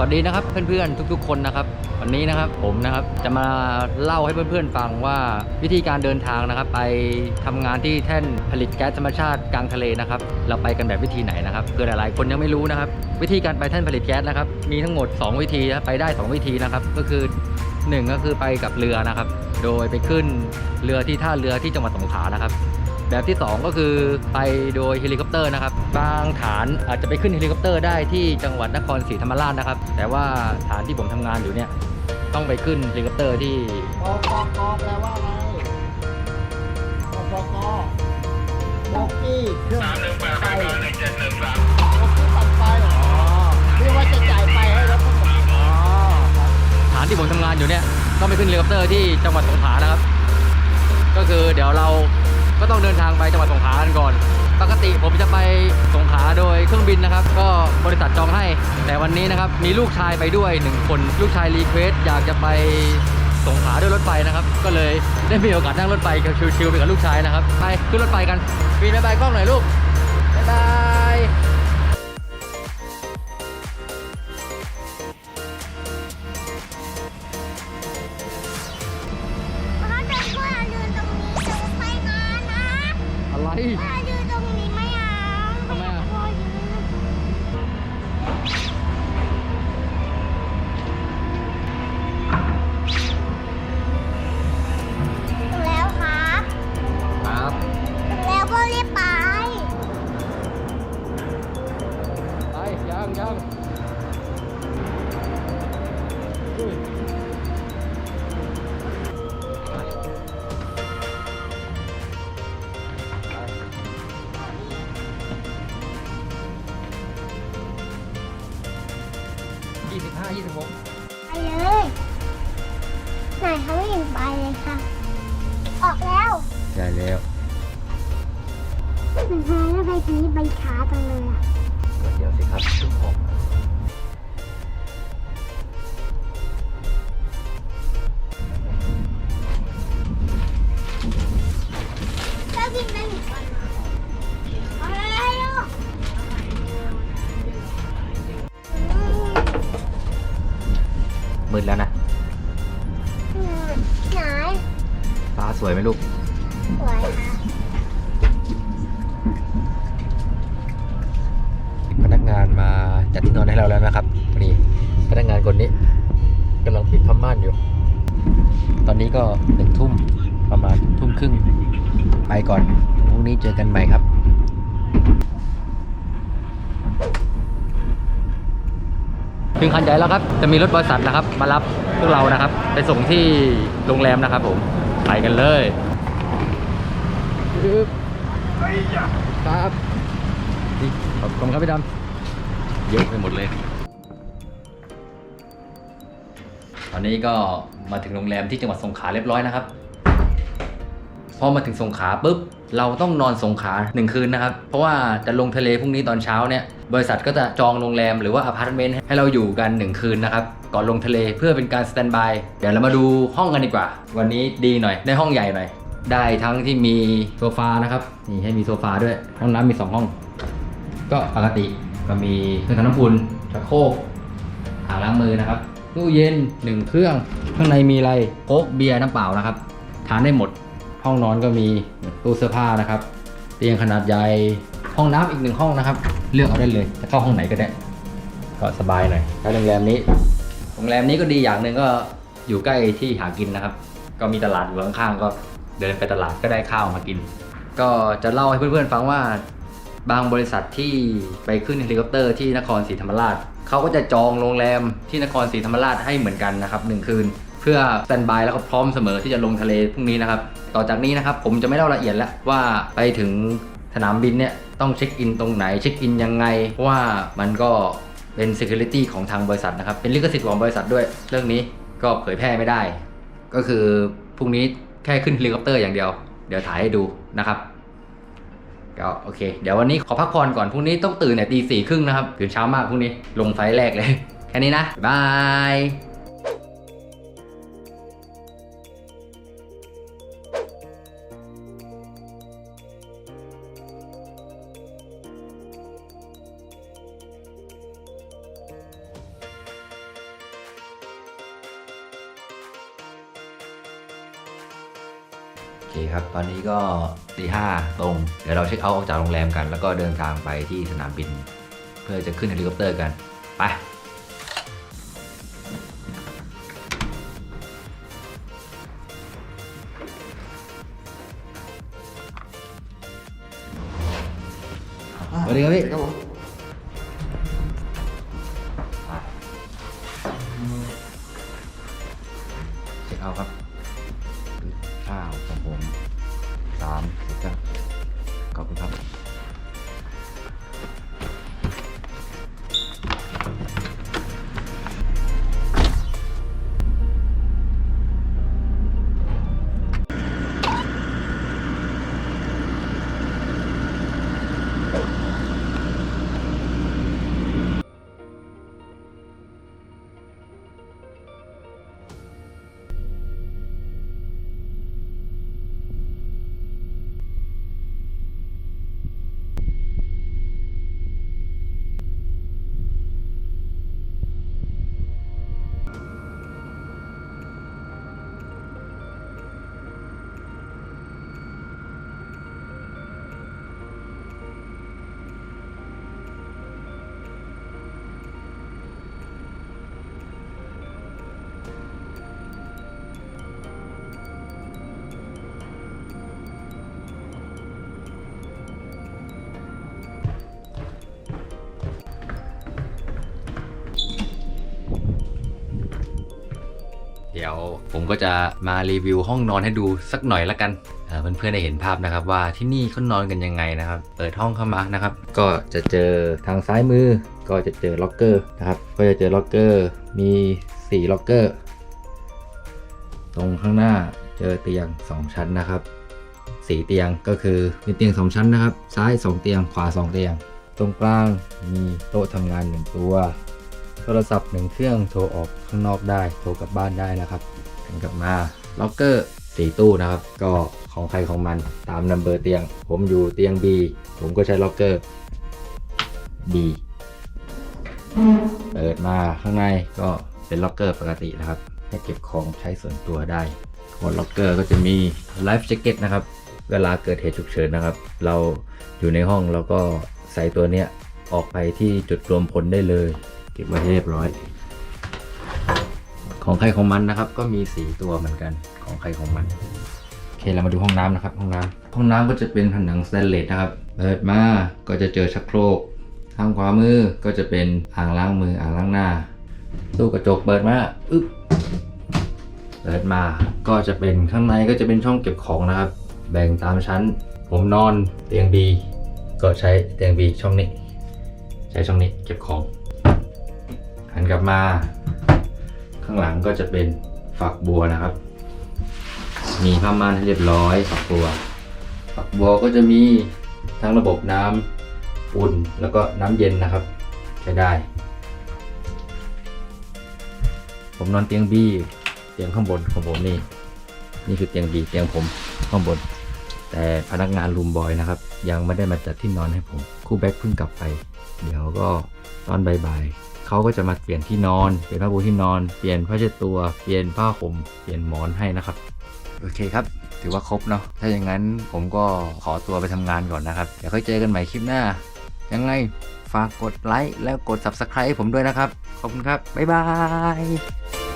สวัสดีนะครับเพื่อนๆทุกๆ คนนะครับ วันนี้นะครับผมนะครับจะมาเล่าให้เพื่อนๆฟังว่าวิธีการเดินทางนะครับ ไปทำงานที่แท่นผลิตแก๊สธรรมชาติกลางทะเลนะครับ เราไปกันแบบวิธีไหนนะครับเพื่อหลายๆคนยังไม่รู้นะครับ วิธีการไปแท่นผลิตแก๊สนะครับ มีทั้งหมด 2 วิธีนะไปได้ 2 วิธีนะครับ ก็คือ 1 ก็คือไปกับเรือนะครับ โดยไปขึ้นเรือที่ท่าเรือที่จังหวัดสงขลานะครับ แบบที่ 2 ก็คือไปโดยเฮลิคอปเตอร์นะครับ บางฐานอาจจะไปขึ้นเฮลิคอปเตอร์ได้ที่จังหวัดนครศรีธรรมราชนะครับ แต่ว่าฐานที่ผมทำงานอยู่เนี่ยต้องไปขึ้นเฮลิคอปเตอร์ที่ปปกแปลว่าอะไรปปกบกี้เครื่องปั่นไฟโบกี้ปั่นไฟอ๋อที่ว่าจะจ่ายไปให้รถทั้งหมดอ๋อครับฐานที่ผมทำงานอยู่เนี่ยต้องไปขึ้นเฮลิคอปเตอร์ที่จังหวัดสงขลานะครับ ก็คือเดี๋ยวเรา ก็ต้องเดินทางไปจังหวัดสงขลากันก่อน ปกติผมจะไปสงขลาโดยเครื่องบินนะครับ ก็บริษัทจองให้ แต่วันนี้นะครับมีลูกชายไปด้วยหนึ่งคนลูกชายรีเควสอยากจะไปสงขลาด้วยรถไฟนะครับ ก็เลยได้มีโอกาสนั่งรถไฟชิวๆไปกับลูกชายนะครับ ไปขึ้นรถไฟกันบินไปบายกล้องหน่อยลูกบ๊ายบาย ออกแล้วได้แล้วหนึ่งห้าแล้วไปทีนี้ไปช้าจังเลยอะเดี๋ยวสิครับทุกคนก็กินได้หนึ่งวั วยไหมลูก สวยค่ะพนักงานมาจัดที่นอนให้เราแล้วนะครับนี่พนักงานคนนี้กำลังปิดผ้าม่านอยู่ ตอนนี้ก็หนึ่งทุ่มประมาณทุ่มครึ่ง ไปก่อนพรุ่งนี้เจอกันใหม่ครับถึงคันใหญ่แล้วครับ จะมีรถบริษัทนะครับ มารับพวกเรานะครับ ไปส่งที่โรงแรมนะครับผม ไปกันเลยปึ๊บครับนี่ขอบคุณครับพี่ดำเยอะไปหมดเลย ตอนนี้ก็มาถึงโรงแรมที่จังหวัดสงขลาเรียบร้อยนะครับ พอมาถึงสงขลาปุ๊บเราต้องนอนสงขลาหนึ่งคืนนะครับ เพราะว่าจะลงทะเลพรุ่งนี้ตอนเช้าเนี่ย บริษัทก็จะจองโรงแรมหรือว่าอพาร์ตเมนต์ให้เราอยู่กันหนึ่งคืนนะครับ ก่อนลงทะเลเพื่อเป็นการสแตนบาย เดี๋ยวเรามาดูห้องกันดีกว่า วันนี้ดีหน่อย ได้ห้องใหญ่หน่อย ได้ทั้งที่มีโซฟานะครับ นี่ให้มีโซฟาด้วย ห้องน้ำมีสองห้อง ก็ปกติก็มีเครื่องทำน้ำอุ่นชักโครกอ่างล้างมือนะครับตู้เย็นหนึ่งเครื่อง ข้างในมีอะไรโค้กเบียร์น้ำเปล่านะครับ ทานได้หมด ห้องนอนก็มีตู้เสื้อผ้านะครับ เตียงขนาดใหญ่ห้องน้ำอีกหนึ่งห้องนะครับ เลือกเอาได้เลยจะเข้าห้องไหนก็ได้ ก็สบายหน่อยแล้วโรงแรมนี้โรงแรมนี้ก็ดีอย่างหนึ่งก็อยู่ใกล้ที่หากินนะครับ ก็มีตลาดอยู่ข้างๆก็เดินไปตลาดก็ได้ข้าวมากิน ก็จะเล่าให้เพื่อนๆฟังว่าบางบริษัทที่ไปขึ้นเฮลิคอปเตอร์ที่นครศรีธรรมราชเขาก็จะจองโรงแรมที่นครศรีธรรมราชให้เหมือนกันนะครับหนึ่งคืนเพื่อสแตนบายแล้วก็พร้อมเสมอที่จะลงทะเลพรุ่งนี้นะครับ ต่อจากนี้นะครับผมจะไม่เล่าละเอียดแล้วว่าไปถึงสนามบินเนี่ยต้องเช็คอินตรงไหนเช็คอินยังไงเพราะว่ามันก็เป็น Security ของทางบริษัทนะครับ เป็นลิขสิทธิ์ของบริษัทด้วย เรื่องนี้ก็เผยแพร่ไม่ได้ ก็คือพรุ่งนี้แค่ขึ้นเฮลิคอปเตอร์อย่างเดียว เดี๋ยวถ่ายให้ดูนะครับก็โอเค เดี๋ยววันนี้ขอพักผ่อนก่อนพรุ่งนี้ต้องตื่นเนี่ยตีสี่ครึ่งนะครับ ตื่นเช้ามากพรุ่งนี้ลงไฟแรกเลย แค่นี้นะบาย ครับ ตอนนี้ก็ตีห้าตรง เดี๋ยวเราเช็คเอาท์ออกจากโรงแรมกัน แล้วก็เดินทางไปที่สนามบิน เพื่อจะขึ้นเฮลิคอปเตอร์กัน ไปสวัสดีครับพี่ ครับผม ดี๋ยวผมก็จะมารีวิวห้องนอนให้ดูสักหน่อยละกันเเพื่อนๆได้เห็นภาพนะครับว่าที่นี่เขานอนกันยังไงนะครับเปิดห้องเข้ามานะครับ ก็จะเจอทางซ้ายมือ ก็จะเจอล็อกเกอร์นะครับก็จะเจอล็อกเกอร์มี 4 ล็อกเกอร์ ตรงข้างหน้าเจอเตียง 2 ชั้นนะครับ4เตียงก็คือมีเตียง 2 ชั้นนะครับ ซ้าย 2 เตียงขวา 2 เตียง ตรงกลางมีโต๊ะทำงาน 1 ตัว ทรศัพท์หนึ่งเครื่องโทรออกข้างนอกได้ โทรกลับบ้านได้นะครับหันกลับมาล็อกเกอร์สี่ตู้นะครับ ก็ของใครของมันตามนัมเบอร์เตียง ผมอยู่เตียง B ผมก็ใช้ล็อกเกอร์ B เปิดมาข้างในก็เป็นล็อกเกอร์ปกตินะครับ ให้เก็บของใช้ส่วนตัวได้บนล็อกเกอร์ก็จะมีไลฟ์แจ็คเก็ตนะครับ เวลาเกิดเหตุฉุกเฉินนะครับ เราอยู่ในห้องเราก็ใส่ตัวเนี้ยออกไปที่จุดรวมพลได้เลย ก็บไว้ให้เรียบร้อย ของใครของมันนะครับ ก็มี4ตัวเหมือนกันของใครของมันโอเคเรามาดูห้องน้ำนะครับ ห้องน้ำห้องน้ำก็จะเป็นผนังสแตนเลสนะครับเปิดมาก็จะเจอชักโครกทางขวามือก็จะเป็นอ่างล้างมืออ่างล้างหน้าตู้กระจกเปิดมาอึ๊บเปิดมาก็จะเป็นข้างในก็จะเป็นช่องเก็บของนะครับ แบ่งตามชั้น ผมนอนเตียง B ก็ใช้เตียง B ช่องนี้ ใช้ช่องนี้เก็บของ หันกลับมา ข้างหลังก็จะเป็นฝักบัวนะครับ มีผ้าม่านให้เรียบร้อยฝักบัว ฝักบัวก็จะมีทั้งระบบน้ำอุ่นแล้วก็น้ำเย็นนะครับใช้ได้ ผมนอนเตียงบีเตียงข้างบนของผมนี่ นี่คือเตียงบีเตียงผมข้างบน แต่พนักงานรูมบอยนะครับ ยังไม่ได้มาจัดที่นอนให้ผม คู่แบ็คเพิ่งกลับไป เดี๋ยวก็ตอนบ่ายๆ เขาก็จะมาเปลี่ยนที่นอน เปลี่ยนผ้าปูที่นอน เปลี่ยนผ้าเช็ดตัว เปลี่ยนผ้าห่ม เปลี่ยนหมอนให้นะครับ โอเคครับ ถือว่าครบเนาะ ถ้าอย่างนั้นผมก็ขอตัวไปทำงานก่อนนะครับ เดี๋ยวค่อยเจอกันใหม่คลิปหน้า ยังไงฝากกดไลค์แล้วกด Subscribe ให้ผมด้วยนะครับ ขอบคุณครับ บ๊ายบาย